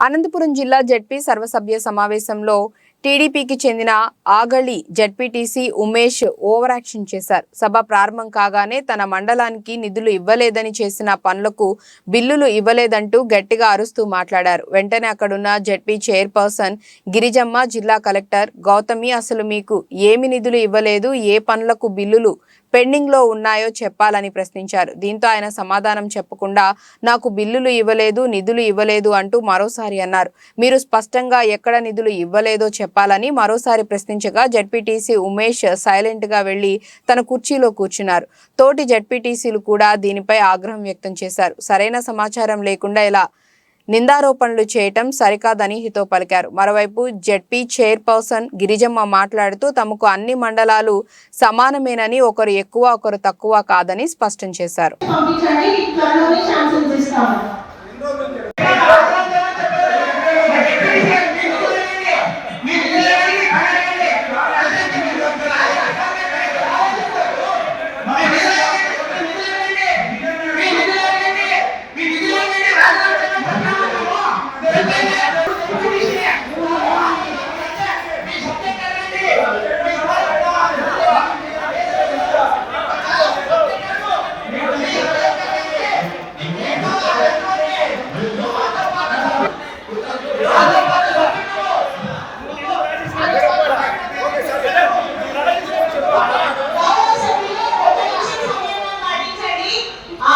అనంతపురం జిల్లా జడ్పీ సర్వసభ్య సమావేశంలో టీడీపీకి చెందిన Agali ZPTC Umesh over action చేశారు. సభ ప్రారంభం కాగానే తన మండలానికి నిధులు ఇవ్వలేదని చేసిన పనులకు బిల్లులు ఇవ్వలేదంటూ గట్టిగా అరుస్తూ మాట్లాడారు. వెంటనే అక్కడున్న జడ్పీ చైర్పర్సన్ గిరిజమ్మ జిల్లా కలెక్టర్ గౌతమి అసలు మీకు ఏమి నిధులు ఇవ్వలేదు? ఏ పనులకు బిల్లులు పెండింగ్లో ఉన్నాయో చెప్పాలని ప్రశ్నించారు. దీంతో ఆయన సమాధానం చెప్పకుండా నాకు బిల్లులు ఇవ్వలేదు నిధులు ఇవ్వలేదు అంటూ మరోసారి అన్నారు. మీరు స్పష్టంగా ఎక్కడ నిధులు ఇవ్వలేదో చెప్పాలని మరోసారి ప్రశ్నించగా జడ్పీటీసీ ఉమేష్ సైలెంట్గా వెళ్ళి తన కుర్చీలో కూర్చున్నారు. తోటి జడ్పీటీసీలు కూడా దీనిపై ఆగ్రహం వ్యక్తం చేశారు. సరైన సమాచారం లేకుండా ఇలా నిందారోపణలు చేయటం సరికాదని హితో పలికారు. మరోవైపు జడ్పీ చైర్పర్సన్ గిరిజమ్మ మాట్లాడుతూ తమకు అన్ని మండలాలు సమానమేనని ఒకరు ఎక్కువ ఒకరు తక్కువ కాదని స్పష్టం చేశారు.